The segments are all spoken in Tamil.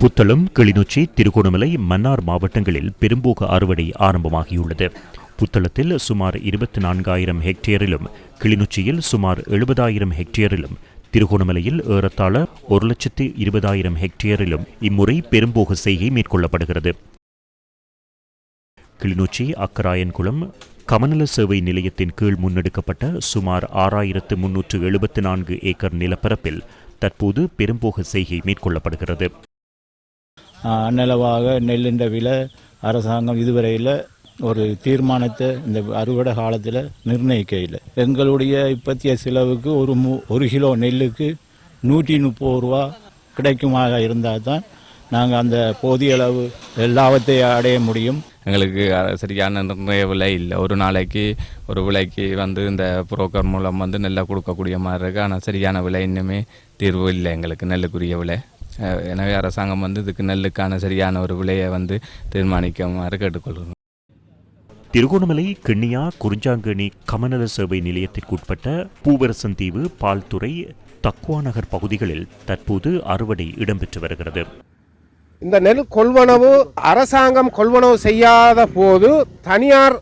புத்தளம் கிளிநொச்சி திருகோணமலை மன்னார் மாவட்டங்களில் பெரும்போக அறுவடை ஆரம்பமாகியுள்ளது. புத்தளத்தில் சுமார் இருபத்தி நான்காயிரம் ஹெக்டேரிலும் கிளிநொச்சியில் சுமார் எழுபதாயிரம் ஹெக்டேரிலும் திருகோணமலையில் ஏறத்தாழ ஒரு லட்சத்து இருபதாயிரம் ஹெக்டேரிலும் இம்முறை பெரும்போக செய்கை மேற்கொள்ளப்படுகிறது. கிளிநொச்சி அக்கராயன்குளம் கமநல சேவை நிலையத்தின் கீழ் முன்னெடுக்கப்பட்ட சுமார் ஆறாயிரத்து முன்னூற்று எழுபத்து நான்கு ஏக்கர் நிலப்பரப்பில் தற்போது பெரும்போக செய்கை மேற்கொள்ளப்படுகிறது. அன்னளவாக நெல்லின்ற விலை அரசாங்கம் இதுவரையில் ஒரு தீர்மானத்தை இந்த அறுவடை காலத்தில் நிர்ணயிக்கையில் எங்களுடைய இப்பத்திய செலவுக்கு ஒரு மு ஒரு கிலோ நெல்லுக்கு நூற்றி முப்பது ரூபா கிடைக்குமாக இருந்தால் தான் நாங்கள் அந்த போதிய அளவு லாபத்தை அடைய முடியும். எங்களுக்கு சரியான நிர்ணய விலை இல்லை. ஒரு நாளைக்கு ஒரு விலைக்கு வந்து இந்த புரோக்கர் மூலம் வந்து நெல்லை கொடுக்கக்கூடிய மாதிரி இருக்குது ஆனால் சரியான விலை இன்னுமே தீர்வு இல்லை எங்களுக்கு நெல்லுக்குரிய விலை. எனவே அரசாங்கம் வந்து இதுக்கு நெல்லுக்கான சரியான ஒரு விலையை வந்து தீர்மானிக்குமாறு கேட்டுக்கொள்கிறோம். திருகோணமலை கிண்ணியா குறிஞ்சாங்கேணி கமநல சேவை நிலையத்திற்குட்பட்ட பூவரசந்தீவு பால்துறை தக்குவா நகர் பகுதிகளில் தற்போது அறுவடை இடம்பெற்று வருகிறது. இந்த நெல் கொள்வனவு அரசாங்கம் கொள்வனவு செய்யாத போது தனியார்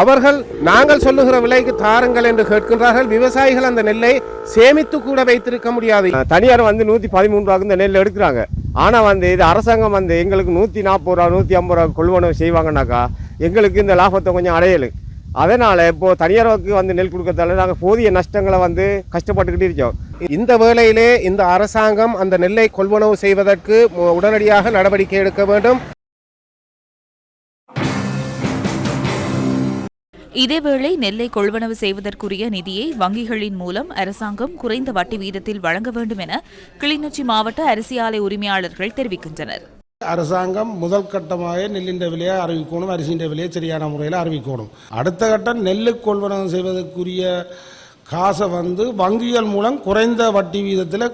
அவர்கள் நாங்கள் சொல்லுகிற விலைக்கு தாருங்கள் என்று கேட்கின்றார்கள். விவசாயிகள் அந்த நெல்லை சேமித்து கூட வைத்திருக்க முடியாது. தனியார் வந்து நூற்றி பதிமூணு ரூபாய்க்கு இந்த நெல் எடுக்கிறாங்க. ஆனால் வந்து இது அரசாங்கம் வந்து எங்களுக்கு நூற்றி நாற்பது ரூபா நூற்றி ஐம்பது ரூபா கொள்வனவு செய்வாங்கனாக்கா எங்களுக்கு இந்த லாபத்தை கொஞ்சம் அடையலு. அதனால் இப்போது தனியாருக்கு வந்து நெல் கொடுக்கறதால நாங்கள் போதிய நஷ்டங்களை வந்து கஷ்டப்பட்டுக்கிட்டு இருக்கோம். இந்த வேளையிலே இந்த அரசாங்கம் அந்த நெல்லை கொள்வனவு செய்வதற்கு உடனடியாக நடவடிக்கை எடுக்க வேண்டும். இதேவேளை நெல்லை கொள்வனவு செய்வதற்குரிய நிதியை வங்கிகளின் மூலம் அரசாங்கம் குறைந்த வட்டி வீதத்தில் வழங்க வேண்டும் என கிளிநொச்சி மாவட்ட அரிசி ஆலை உரிமையாளர்கள் தெரிவிக்கின்றனர். அரசாங்கம் முதல் கட்டமாக நெல்லின்ற விலையை அறிவிக்கணும் அரிசின்ற விலையை சரியான முறையில் அறிவிக்கணும். அடுத்த கட்டம் நெல்லு கொள்வனவு செய்வதற்குரிய காசை வந்து வங்கிகள் மூலம் குறைந்த வட்டி வீதத்தில்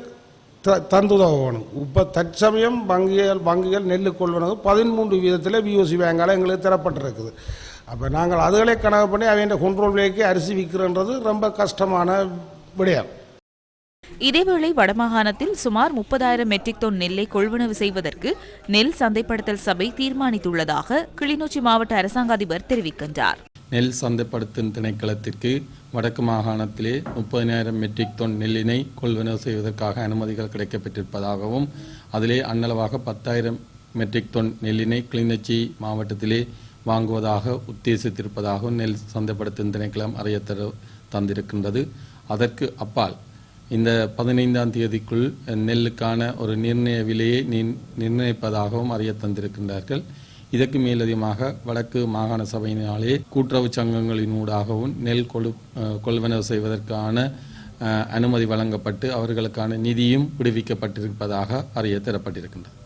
த தந்துதவணும் இப்போ தற்சமயம் வங்கிகள் வங்கிகள் நெல்லு கொள்வனவு பதிமூன்று வீதத்தில் பிஓசி பேங்கால் எங்களுக்கு தரப்பட்டிருக்குது. அப்போ நாங்கள் அதுகளை கணக்கு பண்ணி அவங்க கண்ட்ரோல் விலைக்கு அரிசி விற்கிறன்றது ரொம்ப கஷ்டமான விடயம். இதேவேளை வடமாகாணத்தில் சுமார் முப்பதாயிரம் மெட்ரிக் டன் நெல்லை கொள்வனவு செய்வதற்கு நெல் சந்தைப்படுத்தல் சபை தீர்மானித்துள்ளதாக கிளிநொச்சி மாவட்ட அரசாங்க அதிபர் தெரிவிக்கின்றார். நெல் சந்தைப்படுத்தும் திணைக்களத்திற்கு வடக்கு மாகாணத்திலே முப்பதினாயிரம் மெட்ரிக் டன் நெல்லினை கொள்வனவு செய்வதற்காக அனுமதிகள் கிடைக்கப்பட்டிருப்பதாகவும் அதிலே அன்னளவாக பத்தாயிரம் மெட்ரிக் டன் நெல்லினை கிளிநொச்சி மாவட்டத்திலே வாங்குவதாக உத்தேசித்திருப்பதாகவும் நெல் சந்தைப்படுத்தும் திணைக்களம் அறிய தந்திருக்கின்றது. அதற்கு அப்பால் இந்த பதினைந்தாம் தேதிக்குள் நெல்லுக்கான ஒரு நிர்ணய விலையை நிர்ணயிப்பதாகவும் அறிய தந்திருக்கின்றார்கள். இதற்கு மேலதிகமாக வடக்கு மாகாண சபையினாலே கூட்டுறவு சங்கங்களினூடாகவும் நெல் கொழு கொள்வனவு செய்வதற்கான அனுமதி வழங்கப்பட்டு அவர்களுக்கான நிதியும் விடுவிக்கப்பட்டிருப்பதாக அறிய தரப்பட்டிருக்கின்றது.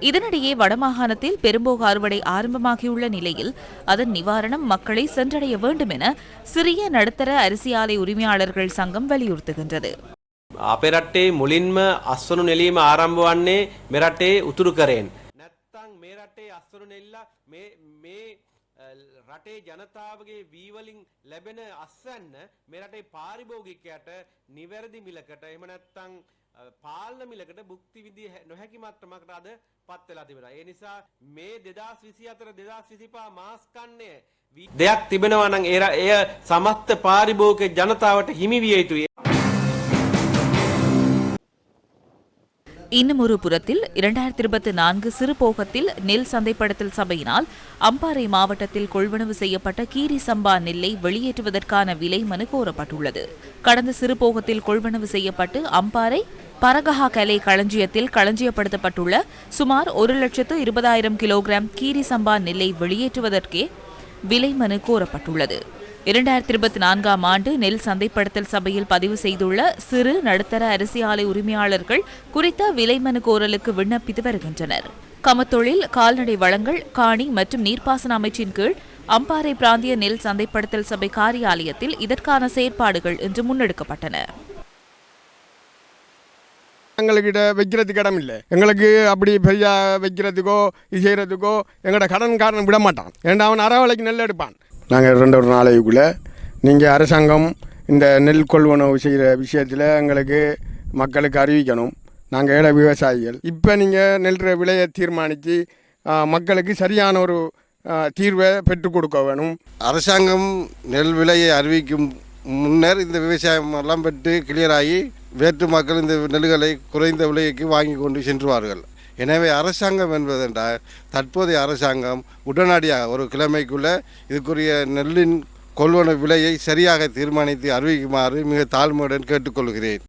இதனிடையே வடமாகாணத்தில் பெரும்போக அறுவடை ஆரம்பமாகியுள்ள நிலையில் அதன் நிவாரணம் மக்களை சென்றடைய வேண்டும் என சிறிய நடுத்தர அரிசி ஆலை உரிமையாளர்கள் சங்கம் வலியுறுத்துகின்றது අපේ රටේ මුලින්ම අස්වනු නෙලීම ආරම්භ වන්නේ මෙරටේ උතුරු කරයෙන්. නැත්තං මේ රටේ අස්වනු නෙල්ල මේ මේ අ, රටේ ජනතාවගේ වීවලින් ලැබෙන අස්වැන්න මේ රටේ පාරිභෝගිකයට නිවැරදි මිලකට එහෙම නැත්තං අ, පාලන මිලකට බුක්ති විදි නොහැකි මට්ටමකට අද පත් වෙලා තිබෙනවා. ඒ නිසා මේ 2024 2025 මාස් කන්නේ දෙයක් තිබෙනවා නම් ඒ ර- එය සමස්ත පාරිභෝගික ජනතාවට හිමි විය යුතුයි. இன்னும் ஒரு புறத்தில் இரண்டாயிரத்தி இருபத்தி நான்கு சிறுபோகத்தில் நெல் சந்தைப்படுத்தல் சபையினால் அம்பாறை மாவட்டத்தில் கொள்வனவு செய்யப்பட்ட கீரி சம்பா நெல்லை வெளியேற்றுவதற்கான விலை மனு கோரப்பட்டுள்ளது கடந்த சிறுபோகத்தில் கொள்வனவு செய்யப்பட்டு அம்பாறை பரகஹா கலை களஞ்சியத்தில் களஞ்சியப்படுத்தப்பட்டுள்ள சுமார் ஒரு லட்சத்து இருபதாயிரம் கிலோகிராம் கீரி சம்பா நெல்லை வெளியேற்றுவதற்கே விலை மனு கோரப்பட்டுள்ளது. இரண்டாயிரத்தி இருபத்தி நான்காம் ஆண்டு நெல் சந்தைப்படுத்தல் சபையில் பதிவு செய்துள்ள சிறு நடுத்தர அரிசி ஆலை உரிமையாளர்கள் குறித்த விலை மனு கோரலுக்கு விண்ணப்பித்து வருகின்றனர். கமத்தொழில் கால்நடை வளங்கள் காணி மற்றும் நீர்ப்பாசன அமைச்சின் கீழ் அம்பாறை பிராந்திய நெல் சந்தைப்படுத்தல் சபை காரியாலயத்தில் இதற்கான செயற்பாடுகள் இன்று முன்னெடுக்கப்பட்டன. எங்கள்கிட்ட வைக்கிறதுக்கு இடம் இல்லை எங்களுக்கு அப்படி பெரிய வைக்கிறதுக்கோ இது செய்கிறதுக்கோ எங்களோட கடன்காரன் விட மாட்டான். ஏன்னா அவன் அரை விலைக்கு நெல் எடுப்பான்? நாங்கள் ரெண்டு ஒரு நாளைக்குள்ளே நீங்கள் அரசாங்கம் இந்த நெல் கொள்வனவு செய்கிற விஷயத்தில் எங்களுக்கு மக்களுக்கு அறிவிக்கணும். நாங்கள் ஏழை விவசாயிகள். இப்போ நீங்கள் நெல் விலையை தீர்மானித்து மக்களுக்கு சரியான ஒரு தீர்வை பெற்றுக் கொடுக்க வேணும். அரசாங்கம் நெல் விலையை அறிவிக்கும் முன்னர் இந்த விவசாயம் எல்லாம் பெற்று கிளியராகி வேற்று மக்கள் இந்த நெல்லுகளை குறைந்த விலைக்கு வாங்கி கொண்டு சென்றுவார்கள். எனவே அரசாங்கம் என்பதென்றால் தற்போதைய அரசாங்கம் உடனடியாக ஒரு கிழமைக்குள்ளே இதுக்குரிய நெல்லின் கொள்வன விலையை சரியாக தீர்மானித்து அறிவிக்குமாறு மிக தாழ்மையுடன் கேட்டுக்கொள்கிறேன்.